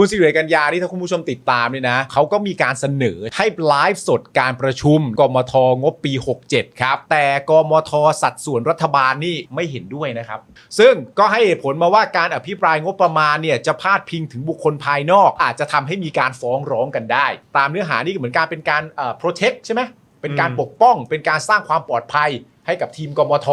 คุณสิริกัญญานี่ถ้าคุณผู้ชมติดตามนี่นะเขาก็มีการเสนอให้ไลฟ์สดการประชุมกมทงบปี 67 ครับ แต่กมทสัดส่วนรัฐบาลนี่ไม่เห็นด้วยนะครับ ซึ่งก็ให้เหตุผลมาว่าการอภิปรายงบประมาณเนี่ยจะพาดพิงถึงบุคคลภายนอก อาจจะทำให้มีการฟ้องร้องกันได้ ตามเนื้อหานี่ก็เหมือนการเป็นการเอ่อ protect ใช่ไหมเป็นการปกป้อง เป็นการสร้างความปลอดภัยให้กับทีมกมท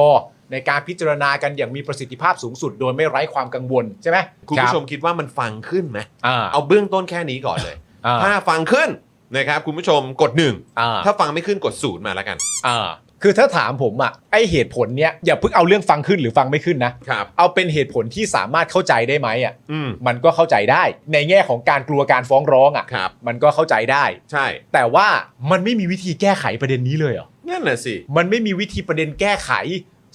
ในการพิจารณากันอย่างมีประสิทธิภาพสูงสุด โดยไม่ไร้ความกังวลใช่ไหมคุณผู้ชมคิดว่ามันฟังขึ้นไหมอ่า เอาเบื้องต้นแค่นี้ก่อนเลย อ่า ถ้าฟังขึ้นนะครับคุณผู้ชมกดหนึ่งอ่าถ้าฟังไม่ขึ้นกดศูนย์มาแล้วกันอ่าคือถ้าถามผมอะไอเหตุผลเนี้ยอย่าเพิ่งเอาเรื่องฟังขึ้นหรือฟังไม่ขึ้นนะครับ เอาเป็นเหตุผลที่สามารถเข้าใจได้ไหมอะอืมมันก็เข้าใจได้ ในแง่ของการกลัวการฟ้องร้องอะครับ มันก็เข้าใจได้ ใช่ แต่ว่ามันไม่มีวิธีแก้ไขประเด็นนี้เลยเหรอ นั่นแหละสิ มันไม่มีวิธีประเด็นแก้ไข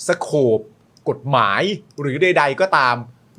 สโคปกฎหมายหรือใด ๆ ก็ตาม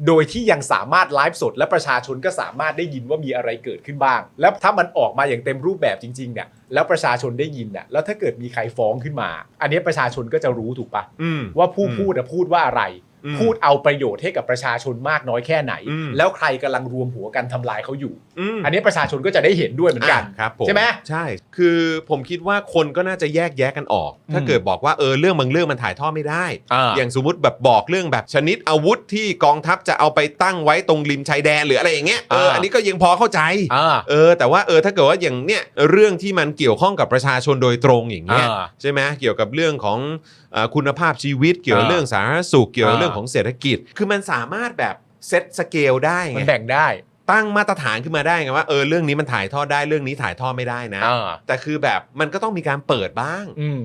โดยที่ยังสามารถไลฟ์สด และประชาชนก็สามารถได้ยินว่ามีอะไรเกิดขึ้นบ้าง แล้วถ้ามันออกมาอย่างเต็มรูปแบบจริงๆเนี่ยแล้วประชาชนได้ยินน่ะแล้วถ้าเกิดมีใครฟ้องขึ้นมา อันนี้ประชาชนก็จะรู้ถูกปะอืมว่าผู้อืมพูดอะพูดว่าอะไรอืม พูดเอาประโยชน์ให้กับประชาชนมากน้อยแค่ไหนอืมแล้วใครกำลังรวมหัวกันทำลายเขาอยู่อืมอันนี้ประชาชนก็จะได้เห็นด้วยเหมือนกันอะครับผมใช่ไหมใช่ คือผมคิดว่าคนก็น่าจะแยกแยะกันออก ถ้าอืมเกิดบอกว่าเออเรื่องบางเรื่องมันถ่ายทอดไม่ได้อ่าอย่างสมมติแบบบอกเรื่องแบบชนิดอาวุธที่กองทัพจะเอาไปตั้งไว้ตรงริมชายแดนหรืออะไรอย่างเงี้ยเอออ่าอันนี้ก็ยังพอเข้าใจอ่าเออ แต่ว่าเออถ้าเกิดว่าอย่างเนี้ยเรื่องที่มันเกี่ยวข้องกับประชาชนโดยตรงอย่างเงี้ยอ่าใช่ไหมเกี่ยวกับเรื่องของเอ่อคุณภาพชีวิตเกี่ยวกับอ่าเรื่องสาธารณสุขเกี่ยวกับอ่าเรื่องของเศรษฐกิจ คือมันสามารถแบบเซตสเกลได้มันไงแบ่งได้ตั้งมาตรฐานขึ้นมาได้ไงว่าเออเรื่องนี้มันถ่ายทอดได้เรื่องนี้ถ่ายทอดไม่ได้นะ อ่าแต่คือแบบมันก็ต้องมีการเปิดบ้าง อืม